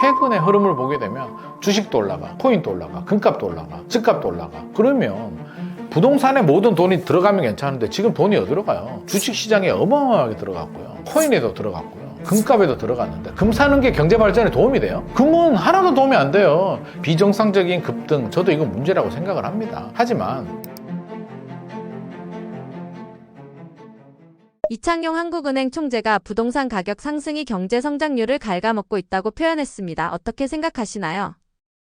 최근의 흐름을 보게 되면 주식도 올라가, 코인도 올라가, 금값도 올라가, 집값도 올라가. 그러면 부동산에 모든 돈이 들어가면 괜찮은데 지금 돈이 어디로 가요? 주식 시장에 어마어마하게 들어갔고요. 코인에도 들어갔고요. 금값에도 들어갔는데 금 사는 게 경제 발전에 도움이 돼요? 금은 하나도 도움이 안 돼요. 비정상적인 급등 저도 이건 문제라고 생각을 합니다. 하지만 이창용 한국은행 총재가 부동산 가격 상승이 경제 성장률을 갉아먹고 있다고 표현했습니다. 어떻게 생각하시나요?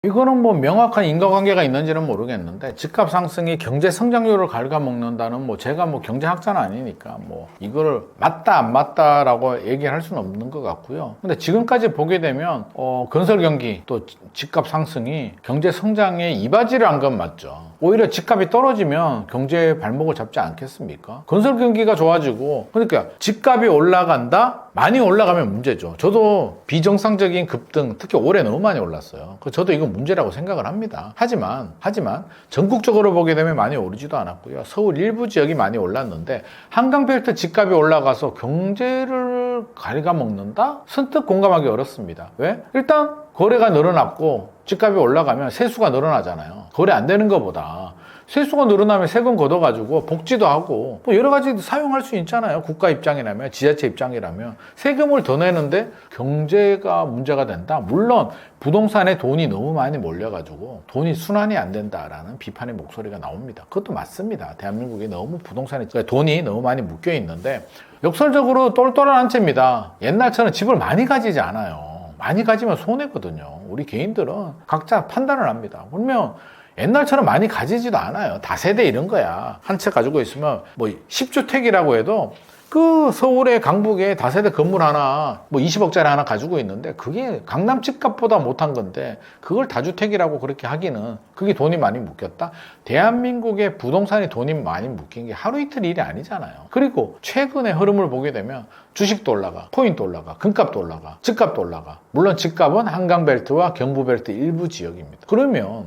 이거는 뭐 명확한 인과관계가 있는지는 모르겠는데 집값 상승이 경제 성장률을 갉아먹는다는 뭐 제가 뭐 경제학자는 아니니까 뭐 이거를 맞다 안 맞다라고 얘기를 할 수는 없는 것 같고요. 근데 지금까지 보게 되면 어 건설 경기 또 지- 집값 상승이 경제 성장에 이바지를 한 건 맞죠. 오히려 집값이 떨어지면 경제의 발목을 잡지 않겠습니까? 건설 경기가 좋아지고 그러니까 집값이 올라간다 많이 올라가면 문제죠. 저도 비정상적인 급등 특히 올해 너무 많이 올랐어요. 그 저도 이건 문제라고 생각을 합니다. 하지만 하지만 전국적으로 보게 되면 많이 오르지도 않았고요. 서울 일부 지역이 많이 올랐는데 한강벨트 집값이 올라가서 경제를 갉아먹는다? 선뜻 공감하기 어렵습니다. 왜? 일단 거래가 늘어났고 집값이 올라가면 세수가 늘어나잖아요. 거래 안 되는 것보다 세수가 늘어나면 세금 걷어가지고 복지도 하고 뭐 여러 가지 사용할 수 있잖아요. 국가 입장이라면 지자체 입장이라면 세금을 더 내는데 경제가 문제가 된다. 물론 부동산에 돈이 너무 많이 몰려가지고 돈이 순환이 안 된다라는 비판의 목소리가 나옵니다. 그것도 맞습니다. 대한민국이 너무 부동산에 그러니까 돈이 너무 많이 묶여 있는데 역설적으로 똘똘한 한 채입니다. 옛날처럼 집을 많이 가지지 않아요. 많이 가지면 손해거든요. 우리 개인들은 각자 판단을 합니다. 그러면 옛날처럼 많이 가지지도 않아요. 다세대 이런 거야. 한 채 가지고 있으면 뭐 10주택이라고 해도 그 서울의 강북에 다세대 건물 하나 뭐 20억짜리 하나 가지고 있는데 그게 강남 집값보다 못한 건데 그걸 다주택이라고 그렇게 하기는 그게 돈이 많이 묶였다? 대한민국의 부동산이 돈이 많이 묶인 게 하루 이틀 일이 아니잖아요. 그리고 최근의 흐름을 보게 되면 주식도 올라가, 코인도 올라가, 금값도 올라가, 집값도 올라가. 물론 집값은 한강벨트와 경부벨트 일부 지역입니다. 그러면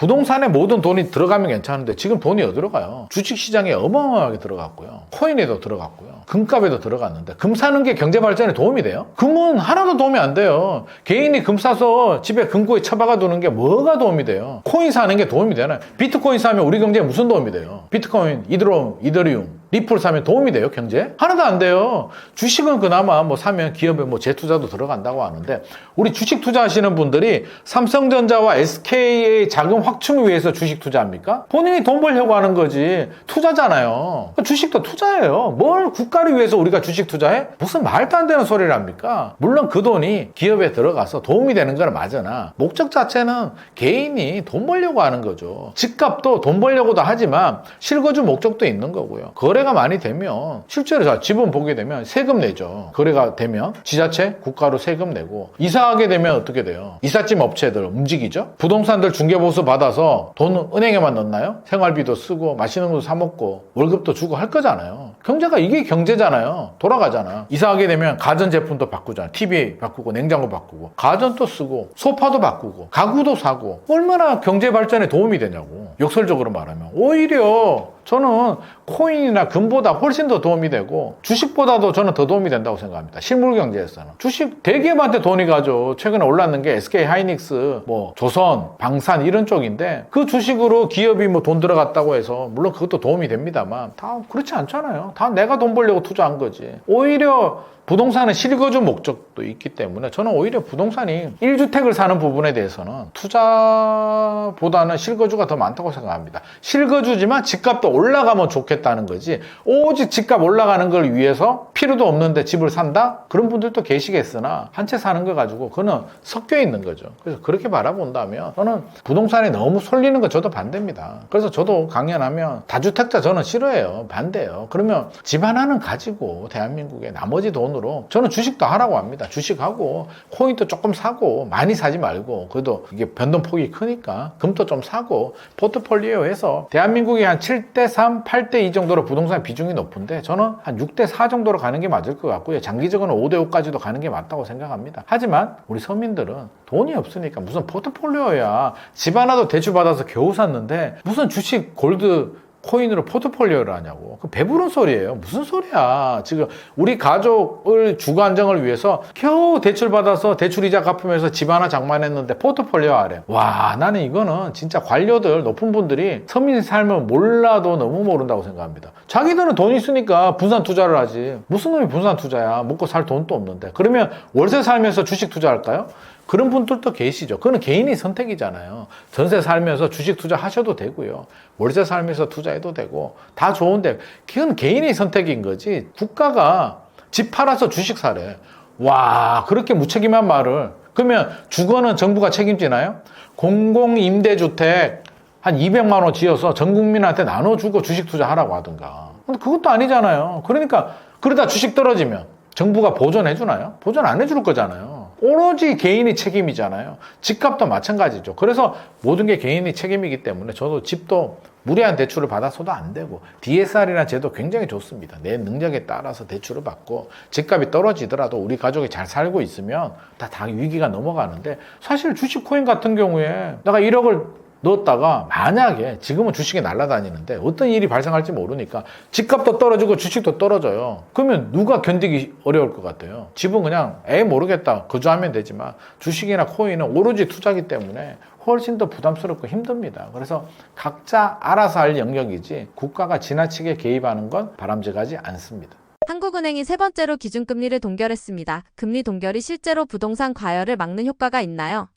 부동산에 모든 돈이 들어가면 괜찮은데 지금 돈이 어디로 가요? 주식시장에 어마어마하게 들어갔고요. 코인에도 들어갔고요. 금값에도 들어갔는데 금 사는 게 경제 발전에 도움이 돼요? 금은 하나도 도움이 안 돼요. 개인이 금 사서 집에 금고에 처박아 두는 게 뭐가 도움이 돼요? 코인 사는 게 도움이 되나요? 비트코인 사면 우리 경제에 무슨 도움이 돼요? 비트코인, 이드롬, 이더리움, 리플 사면 도움이 돼요, 경제? 하나도 안 돼요. 주식은 그나마 뭐 사면 기업에 뭐 재투자도 들어간다고 하는데, 우리 주식 투자하시는 분들이 삼성전자와 SK의 자금 확충을 위해서 주식 투자합니까? 본인이 돈 벌려고 하는 거지. 투자잖아요. 주식도 투자예요. 뭘 국가를 위해서 우리가 주식 투자해? 무슨 말도 안 되는 소리를 합니까? 물론 그 돈이 기업에 들어가서 도움이 되는 건 맞으나, 목적 자체는 개인이 돈 벌려고 하는 거죠. 집값도 돈 벌려고도 하지만, 실거주 목적도 있는 거고요. 거래 가 많이 되면 실제로 자 집은 보게 되면 세금 내죠. 거래가 되면 지자체 국가로 세금 내고 이사하게 되면 어떻게 돼요? 이삿짐 업체들 움직이죠. 부동산들 중개보수 받아서 돈 은행에만 넣나요? 생활비도 쓰고 맛있는 것도 사 먹고 월급도 주고 할 거잖아요. 경제가 이게 경제잖아요. 돌아가잖아. 이사하게 되면 가전 제품도 바꾸잖아. TV 바꾸고 냉장고 바꾸고 가전도 쓰고 소파도 바꾸고 가구도 사고 얼마나 경제 발전에 도움이 되냐고. 역설적으로 말하면 오히려 저는 코인이나 금보다 훨씬 더 도움이 되고 주식보다도 저는 더 도움이 된다고 생각합니다. 실물 경제에서는. 주식 대기업한테 돈이 가죠. 최근에 올랐는 게 SK 하이닉스, 뭐 조선, 방산 이런 쪽인데 그 주식으로 기업이 뭐 돈 들어갔다고 해서 물론 그것도 도움이 됩니다만 다 그렇지 않잖아요. 다 내가 돈 벌려고 투자한 거지. 오히려 부동산은 실거주 목적도 있기 때문에 저는 오히려 부동산이 1주택을 사는 부분에 대해서는 투자보다는 실거주가 더 많다고 생각합니다. 실거주지만 집값도 올라가면 좋겠다는 거지. 오직 집값 올라가는 걸 위해서 필요도 없는데 집을 산다? 그런 분들도 계시겠으나 한 채 사는 거 가지고 그거는 섞여 있는 거죠. 그래서 그렇게 바라본다면 저는 부동산에 너무 쏠리는 거 저도 반대입니다. 그래서 저도 강연하면 다주택자 저는 싫어해요. 반대예요. 그러면 집 하나는 가지고 대한민국에 나머지 돈으로 저는 주식도 하라고 합니다. 주식하고 코인도 조금 사고 많이 사지 말고 그래도 이게 변동폭이 크니까 금도 좀 사고 포트폴리오 해서 대한민국이 한 7대 3, 8대 2 정도로 부동산 비중이 높은데 저는 한 6대 4 정도로 가는 게 맞을 것 같고요. 장기적으로는 5대 5까지도 가는 게 맞다고 생각합니다. 하지만 우리 서민들은 돈이 없으니까 무슨 포트폴리오야. 집 하나도 대출 받아서 겨우 샀는데 무슨 주식 골드 코인으로 포트폴리오를 하냐고. 그 배부른 소리예요. 무슨 소리야. 지금 우리 가족을 주거 안정을 위해서 겨우 대출 받아서 대출 이자 갚으면서 집 하나 장만했는데 포트폴리오 하래. 와, 나는 이거는 진짜 관료들, 높은 분들이 서민 삶을 몰라도 너무 모른다고 생각합니다. 자기들은 돈 있으니까 분산 투자를 하지. 무슨 놈이 분산 투자야. 먹고 살 돈도 없는데. 그러면 월세 살면서 주식 투자할까요? 그런 분들도 계시죠. 그거는 개인의 선택이잖아요. 전세 살면서 주식 투자 하셔도 되고요. 월세 살면서 투자해도 되고 다 좋은데 그건 개인의 선택인 거지. 국가가 집 팔아서 주식 사래. 와 그렇게 무책임한 말을 그러면 주거는 정부가 책임지나요? 공공임대주택 한 200만 원 지어서 전 국민한테 나눠주고 주식 투자하라고 하든가. 근데 그것도 아니잖아요. 그러니까 그러다 주식 떨어지면 정부가 보존해 주나요? 보존 안 해줄 거잖아요. 오로지 개인이 책임이잖아요. 집값도 마찬가지죠. 그래서 모든 게 개인이 책임이기 때문에 저도 집도 무리한 대출을 받아서도 안 되고 DSR이라는 제도 굉장히 좋습니다. 내 능력에 따라서 대출을 받고 집값이 떨어지더라도 우리 가족이 잘 살고 있으면 다, 다 위기가 넘어가는데 사실 주식 코인 같은 경우에 내가 1억을 넣었다가 만약에 지금은 주식이 날아다니는데 어떤 일이 발생할지 모르니까 집값도 떨어지고 주식도 떨어져요. 그러면 누가 견디기 어려울 것 같아요? 집은 그냥 에 모르겠다 거주하면 되지만 주식이나 코인은 오로지 투자기 때문에 훨씬 더 부담스럽고 힘듭니다. 그래서 각자 알아서 할 영역이지 국가가 지나치게 개입하는 건 바람직하지 않습니다. 한국은행이 세 번째로 기준금리를 동결했습니다. 금리 동결이 실제로 부동산 과열을 막는 효과가 있나요?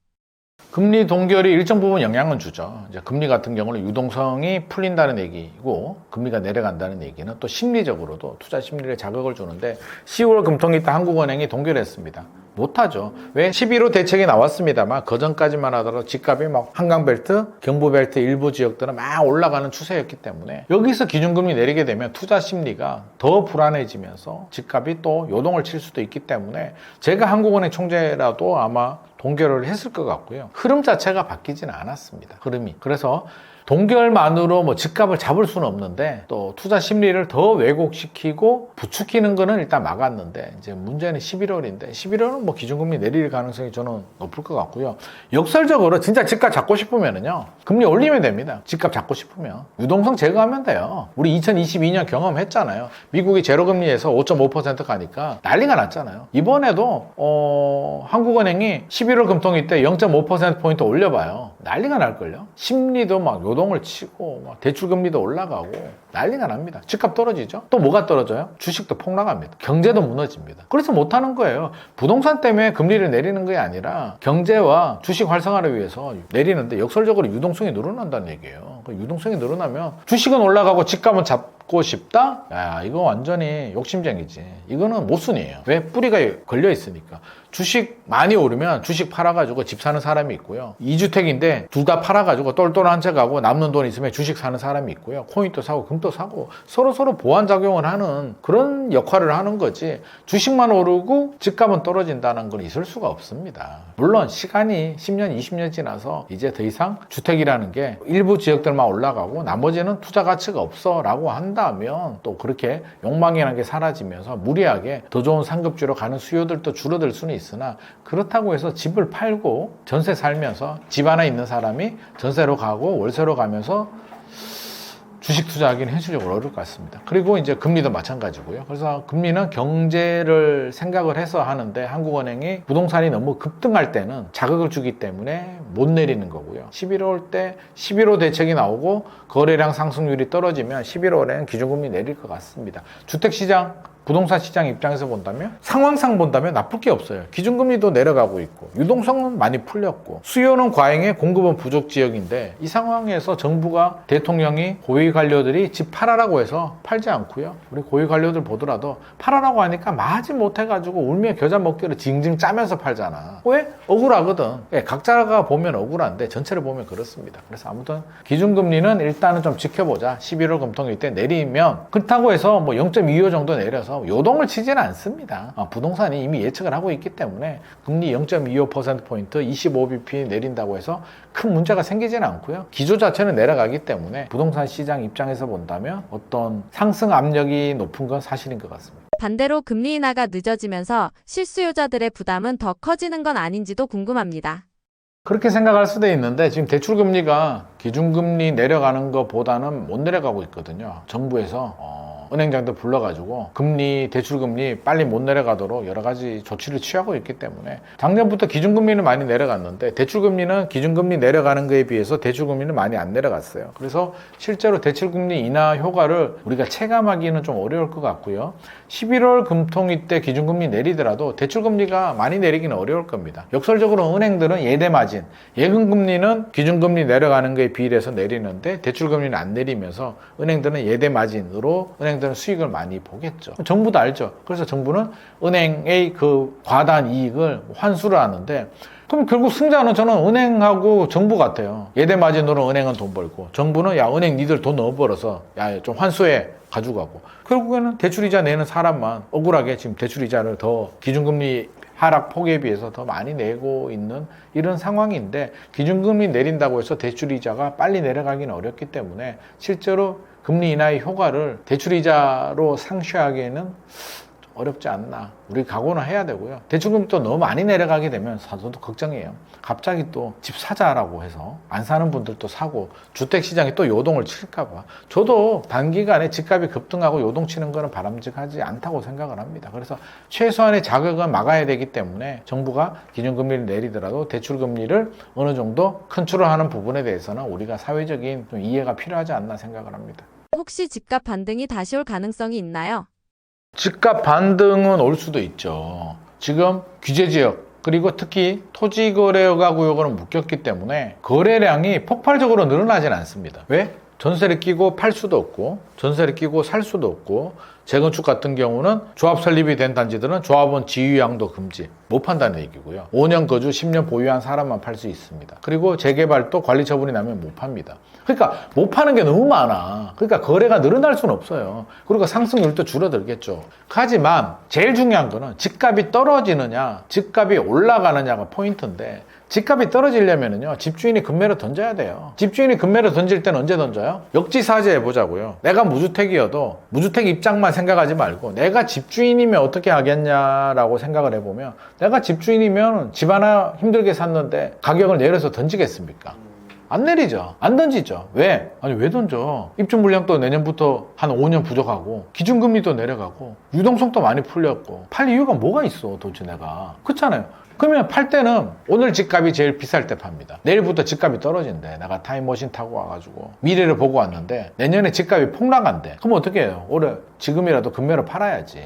금리 동결이 일정 부분 영향은 주죠. 이제 금리 같은 경우는 유동성이 풀린다는 얘기고 금리가 내려간다는 얘기는 또 심리적으로도 투자 심리에 자극을 주는데 10월 금통위 때 한국은행이 동결했습니다. 못하죠. 왜? 11호 대책이 나왔습니다만 그 전까지만 하더라도 집값이 막 한강벨트, 경부벨트 일부 지역들은 막 올라가는 추세였기 때문에 여기서 기준금리 내리게 되면 투자 심리가 더 불안해지면서 집값이 또 요동을 칠 수도 있기 때문에 제가 한국은행 총재라도 아마 동결을 했을 것 같고요. 흐름 자체가 바뀌지는 않았습니다. 흐름이. 그래서 동결만으로 뭐 집값을 잡을 수는 없는데 또 투자 심리를 더 왜곡시키고 부추기는 거는 일단 막았는데 이제 문제는 11월인데 11월은 뭐 기준금리 내릴 가능성이 저는 높을 것 같고요. 역설적으로 진짜 집값 잡고 싶으면은요. 금리 올리면 됩니다. 집값 잡고 싶으면. 유동성 제거하면 돼요. 우리 2022년 경험했잖아요. 미국이 제로금리에서 5.5% 가니까 난리가 났잖아요. 이번에도 어, 한국은행이 11월 금통위 때 0.5%포인트 올려봐요. 난리가 날걸요. 심리도 막 요동을 치고 막 대출금리도 올라가고 난리가 납니다. 집값 떨어지죠. 또 뭐가 떨어져요? 주식도 폭락합니다. 경제도 무너집니다. 그래서 못하는 거예요. 부동산 때문에 금리를 내리는 게 아니라 경제와 주식 활성화를 위해서 내리는데 역설적으로 유동성이 늘어난다는 얘기예요. 그 유동성이 늘어나면 주식은 올라가고 집값은 잡 고 싶다? 야, 이거 완전히 욕심쟁이지. 이거는 모순이에요. 왜? 뿌리가 걸려 있으니까. 주식 많이 오르면 주식 팔아가지고 집 사는 사람이 있고요. 2주택인데 둘 다 팔아가지고 똘똘 한 채 가고 남는 돈 있으면 주식 사는 사람이 있고요. 코인도 사고 금도 사고 서로 서로 보완작용을 하는 그런 역할을 하는 거지. 주식만 오르고 집값은 떨어진다는 건 있을 수가 없습니다. 물론 시간이 10년, 20년 지나서 이제 더 이상 주택이라는 게 일부 지역들만 올라가고 나머지는 투자 가치가 없어 라고 한다 면 또 그렇게 욕망이라는 게 사라지면서 무리하게 더 좋은 상급지로 가는 수요들도 줄어들 수는 있으나 그렇다고 해서 집을 팔고 전세 살면서 집 하나 있는 사람이 전세로 가고 월세로 가면서 주식 투자하기는 현실적으로 어려울 것 같습니다. 그리고 이제 금리도 마찬가지고요. 그래서 금리는 경제를 생각을 해서 하는데 한국은행이 부동산이 너무 급등할 때는 자극을 주기 때문에 못 내리는 거고요. 11월 때 11호 대책이 나오고 거래량 상승률이 떨어지면 11월에는 기준금리 내릴 것 같습니다. 주택시장 부동산 시장 입장에서 본다면 상황상 본다면 나쁠 게 없어요. 기준금리도 내려가고 있고 유동성은 많이 풀렸고 수요는 과잉해 공급은 부족 지역인데 이 상황에서 정부가 대통령이 고위 관료들이 집 팔아라고 해서 팔지 않고요. 우리 고위 관료들 보더라도 팔아라고 하니까 마지 못해가지고 울며 겨자 먹기로 징징 짜면서 팔잖아. 왜? 억울하거든. 예, 각자가 보면 억울한데 전체를 보면 그렇습니다. 그래서 아무튼 기준금리는 일단은 좀 지켜보자. 11월 금통일 때 내리면 그렇다고 해서 뭐 0.25 정도 내려서 요동을 치지는 않습니다. 아, 부동산이 이미 예측을 하고 있기 때문에 금리 0.25%포인트 25bp 내린다고 해서 큰 문제가 생기지는 않고요. 기조 자체는 내려가기 때문에 부동산 시장 입장에서 본다면 어떤 상승 압력이 높은 건 사실인 것 같습니다. 반대로 금리 인하가 늦어지면서 실수요자들의 부담은 더 커지는 건 아닌지도 궁금합니다. 그렇게 생각할 수도 있는데 지금 대출 금리가 기준금리 내려가는 것보다는 못 내려가고 있거든요. 정부에서 어, 은행장들 불러가지고 금리 대출금리 빨리 못 내려가도록 여러 가지 조치를 취하고 있기 때문에 작년부터 기준금리는 많이 내려갔는데 대출금리는 기준금리 내려가는 거에 비해서 대출금리는 많이 안 내려갔어요. 그래서 실제로 대출금리 인하 효과를 우리가 체감하기는 좀 어려울 것 같고요. 11월 금통위 때 기준금리 내리더라도 대출금리가 많이 내리기는 어려울 겁니다. 역설적으로 은행들은 예대 마진, 예금금리는 기준금리 내려가는 거에 비례해서 내리는데 대출금리는 안 내리면서 은행들은 예대 마진으로 은행들은 수익을 많이 보겠죠. 정부도 알죠. 그래서 정부는 은행의 그 과다한 이익을 환수를 하는데 그럼 결국 승자는 저는 은행하고 정부 같아요. 예대 마진으로 은행은 돈 벌고 정부는 야 은행 니들 돈 너무 벌어서 야 좀 환수해 가져가고 결국에는 대출이자 내는 사람만 억울하게 지금 대출이자를 더 기준금리 하락 폭에 비해서 더 많이 내고 있는 이런 상황인데 기준금리 내린다고 해서 대출이자가 빨리 내려가기는 어렵기 때문에 실제로 금리 인하의 효과를 대출이자로 상쇄하기에는 어렵지 않나. 우리 각오는 해야 되고요. 대출금리 또 너무 많이 내려가게 되면 사도도 걱정이에요. 갑자기 또 집 사자라고 해서 안 사는 분들도 사고 주택 시장이 또 요동을 칠까 봐. 저도 단기간에 집값이 급등하고 요동치는 거는 바람직하지 않다고 생각을 합니다. 그래서 최소한의 자극은 막아야 되기 때문에 정부가 기준금리를 내리더라도 대출금리를 어느 정도 컨트롤하는 부분에 대해서는 우리가 사회적인 좀 이해가 필요하지 않나 생각을 합니다. 혹시 집값 반등이 다시 올 가능성이 있나요? 집값 반등은 올 수도 있죠. 지금 규제 지역 그리고 특히 토지 거래가 구역으로 묶였기 때문에 거래량이 폭발적으로 늘어나진 않습니다. 왜? 전세를 끼고 팔 수도 없고 전세를 끼고 살 수도 없고 재건축 같은 경우는 조합 설립이 된 단지들은 조합원 지유양도 금지 못 판다는 얘기고요. 5년 거주 10년 보유한 사람만 팔 수 있습니다. 그리고 재개발도 관리 처분이 나면 못 팝니다. 그러니까 못 파는 게 너무 많아. 그러니까 거래가 늘어날 수는 없어요. 그리고 상승률도 줄어들겠죠. 하지만 제일 중요한 거는 집값이 떨어지느냐, 집값이 올라가느냐가 포인트인데 집값이 떨어지려면요 집주인이 금매로 던져야 돼요 집주인이 금매로 던질 때는 언제 던져요 역지사지 해보자고요 내가 무주택이어도 무주택 입장만 생각하지 말고 내가 집주인이면 어떻게 하겠냐라고 생각을 해보면 내가 집주인이면 집 하나 힘들게 샀는데 가격을 내려서 던지겠습니까 안 내리죠. 안 던지죠. 왜? 아니, 왜 던져? 입주 물량도 내년부터 한 5년 부족하고, 기준금리도 내려가고, 유동성도 많이 풀렸고, 팔 이유가 뭐가 있어, 도대체 내가. 그렇잖아요. 그러면 팔 때는 오늘 집값이 제일 비쌀 때 팝니다. 내일부터 집값이 떨어진대. 내가 타임머신 타고 와가지고 미래를 보고 왔는데 내년에 집값이 폭락한대. 그럼 어떻게 해요? 올해 지금이라도 금매로 팔아야지.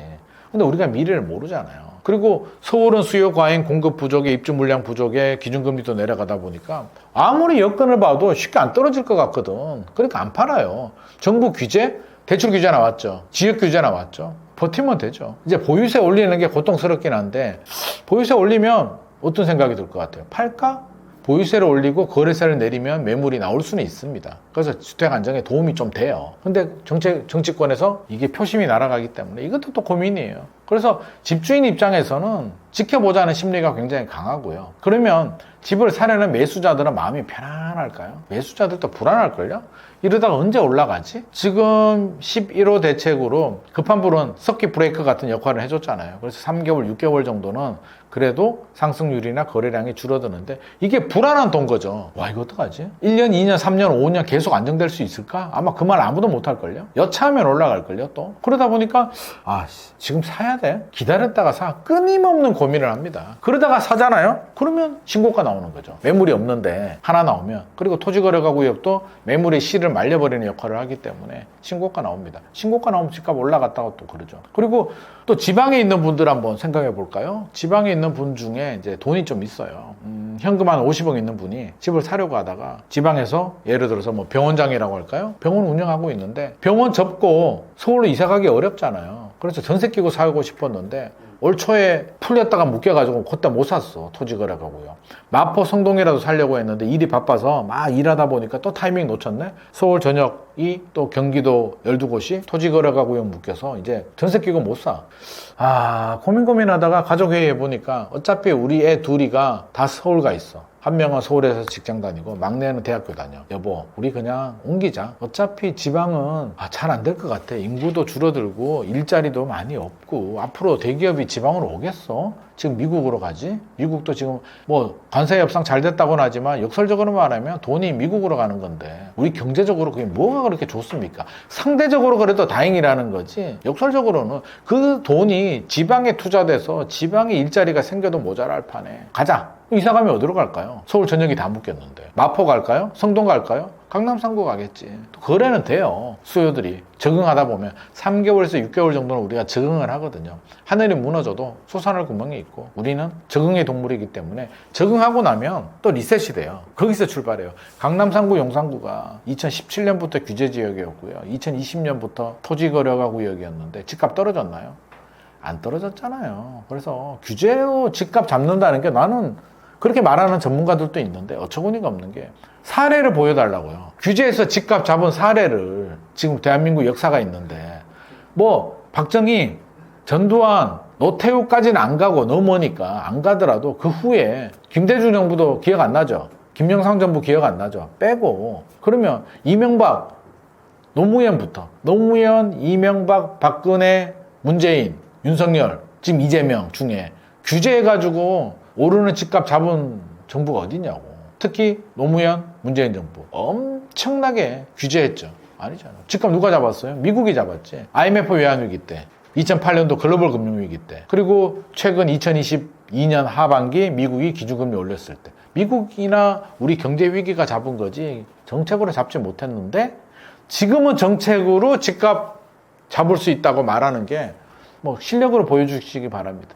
근데 우리가 미래를 모르잖아요. 그리고 서울은 수요 과잉 공급 부족에 입주 물량 부족에 기준금리도 내려가다 보니까 아무리 여건을 봐도 쉽게 안 떨어질 것 같거든. 그러니까 안 팔아요. 정부 규제, 대출 규제 나왔죠. 지역 규제 나왔죠. 버티면 되죠. 이제 보유세 올리는 게 고통스럽긴 한데 보유세 올리면 어떤 생각이 들 것 같아요? 팔까? 보유세를 올리고 거래세를 내리면 매물이 나올 수는 있습니다. 그래서 주택 안정에 도움이 좀 돼요. 근데 정책, 정치권에서 이게 표심이 날아가기 때문에 이것도 또 고민이에요. 그래서 집주인 입장에서는 지켜보자는 심리가 굉장히 강하고요. 그러면 집을 사려는 매수자들은 마음이 편안할까요? 매수자들도 불안할걸요? 이러다가 언제 올라가지? 지금 11호 대책으로 급한 불은 석기 브레이크 같은 역할을 해줬잖아요. 그래서 3개월, 6개월 정도는 그래도 상승률이나 거래량이 줄어드는데 이게 불안한 돈 거죠. 와, 이거 어떡하지? 1년, 2년, 3년, 5년 계속 안정될 수 있을까? 아마 그 말 아무도 못 할걸요? 여차하면 올라갈걸요, 또? 그러다 보니까, 아, 씨, 지금 사야 돼? 기다렸다가 사. 끊임없는 고민을 합니다. 그러다가 사잖아요? 그러면 신고가 나오는 거죠. 매물이 없는데 하나 나오면. 그리고 토지거래가 구역도 매물의 실을 말려버리는 역할을 하기 때문에 신고가 나옵니다. 신고가 나오면 집값 올라갔다가 또 그러죠. 그리고 또 지방에 있는 분들 한번 생각해 볼까요? 지방에 있는 분 중에 이제 돈이 좀 있어요. 음, 현금 한 50억 있는 분이 집을 사려고 하다가 지방에서 예를 들어서 뭐 병원장이라고 할까요? 병원 운영하고 있는데 병원 접고 서울로 이사 가기 어렵잖아요. 그래서 전세 끼고 살고 싶었는데 올 초에 풀렸다가 묶여가지고 그때 못 샀어 토지 거래가고요. 마포 성동이라도 살려고 했는데 일이 바빠서 막 일하다 보니까 또 타이밍 놓쳤네? 서울 전역이 또 경기도 12곳이 토지 거래가 구역 묶여서 이제 전세 끼고 못 사 아 고민 고민하다가 가족 회의 해 보니까 어차피 우리 애 둘이가 다 서울 가 있어 한 명은 서울에서 직장 다니고 막내는 대학교 다녀. 여보, 우리 그냥 옮기자. 어차피 지방은 아, 잘 안 될 것 같아. 인구도 줄어들고 일자리도 많이 없고 앞으로 대기업이 지방으로 오겠어? 지금 미국으로 가지? 미국도 지금 뭐 관세 협상 잘 됐다고는 하지만 역설적으로 말하면 돈이 미국으로 가는 건데 우리 경제적으로 그게 뭐가 그렇게 좋습니까? 상대적으로 그래도 다행이라는 거지. 역설적으로는 그 돈이 지방에 투자돼서 지방에 일자리가 생겨도 모자랄 판에 가자. 이사 가면 어디로 갈까요? 서울 전역이 다 묶였는데. 마포 갈까요? 성동 갈까요? 강남 상구 가겠지. 또 거래는 돼요. 수요들이. 적응하다 보면 3개월에서 6개월 정도는 우리가 적응을 하거든요. 하늘이 무너져도 솟아날 구멍이 있고 우리는 적응의 동물이기 때문에 적응하고 나면 또 리셋이 돼요. 거기서 출발해요. 강남 상구 용산구가 2017년부터 규제 지역이었고요. 2020년부터 토지 거래가 구역이었는데 집값 떨어졌나요? 안 떨어졌잖아요. 그래서 규제로 집값 잡는다는 게 나는 그렇게 말하는 전문가들도 있는데 어처구니가 없는 게 사례를 보여달라고요. 규제에서 집값 잡은 사례를 지금 대한민국 역사가 있는데 뭐 박정희, 전두환, 노태우까지는 안 가고 넘으니까 안 가더라도 그 후에 김대중 정부도 기억 안 나죠. 김영삼 정부 기억 안 나죠. 빼고 그러면 이명박, 노무현부터 노무현, 이명박, 박근혜, 문재인, 윤석열, 지금 이재명 중에 규제해가지고 오르는 집값 잡은 정부가 어디냐고. 특히 노무현, 문재인 정부 엄청나게 규제했죠. 아니잖아. 집값 누가 잡았어요? 미국이 잡았지. IMF 외환위기 때. 2008년도 글로벌 금융위기 때. 그리고 최근 2022년 하반기 미국이 기준금리 올렸을 때. 미국이나 우리 경제 위기가 잡은 거지 정책으로 잡지 못했는데 지금은 정책으로 집값 잡을 수 있다고 말하는 게 뭐 실력으로 보여주시기 바랍니다.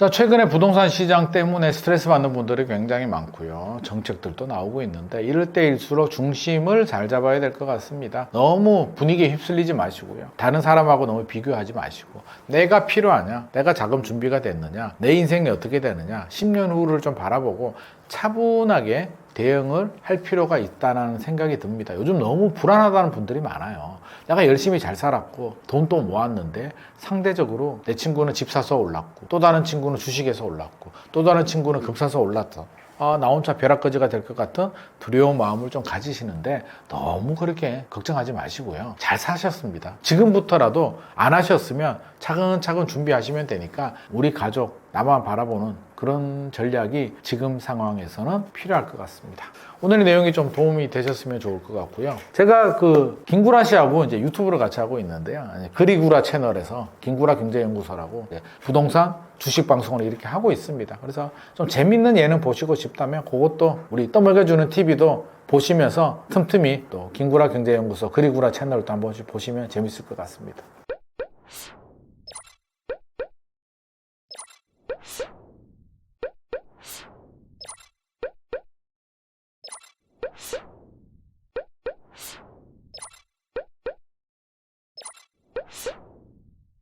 자, 최근에 부동산 시장 때문에 스트레스 받는 분들이 굉장히 많고요. 정책들도 나오고 있는데 이럴 때일수록 중심을 잘 잡아야 될 것 같습니다. 너무 분위기에 휩쓸리지 마시고요. 다른 사람하고 너무 비교하지 마시고 내가 필요하냐? 내가 자금 준비가 됐느냐? 내 인생이 어떻게 되느냐? 10년 후를 좀 바라보고 차분하게 대응을 할 필요가 있다는 생각이 듭니다. 요즘 너무 불안하다는 분들이 많아요. 내가 열심히 잘 살았고 돈 또 모았는데 상대적으로 내 친구는 집 사서 올랐고 또 다른 친구는 주식에서 올랐고 또 다른 친구는 금 사서 올랐어. 아, 나 혼자 벼락거지가 될 것 같은 두려운 마음을 좀 가지시는데 너무 그렇게 걱정하지 마시고요. 잘 사셨습니다. 지금부터라도 안 하셨으면 차근차근 준비하시면 되니까 우리 가족, 나만 바라보는 그런 전략이 지금 상황에서는 필요할 것 같습니다. 오늘의 내용이 좀 도움이 되셨으면 좋을 것 같고요. 제가 그 김구라 씨하고 이제 유튜브를 같이 하고 있는데요. 그리구라 채널에서 김구라 경제연구소라고 부동산 주식 방송을 이렇게 하고 있습니다. 그래서 좀 재밌는 예능 보시고 싶다면 그것도 우리 떠먹여주는 TV도 보시면서 틈틈이 또 김구라 경제연구소 그리구라 채널도 한 번씩 보시면 재밌을 것 같습니다.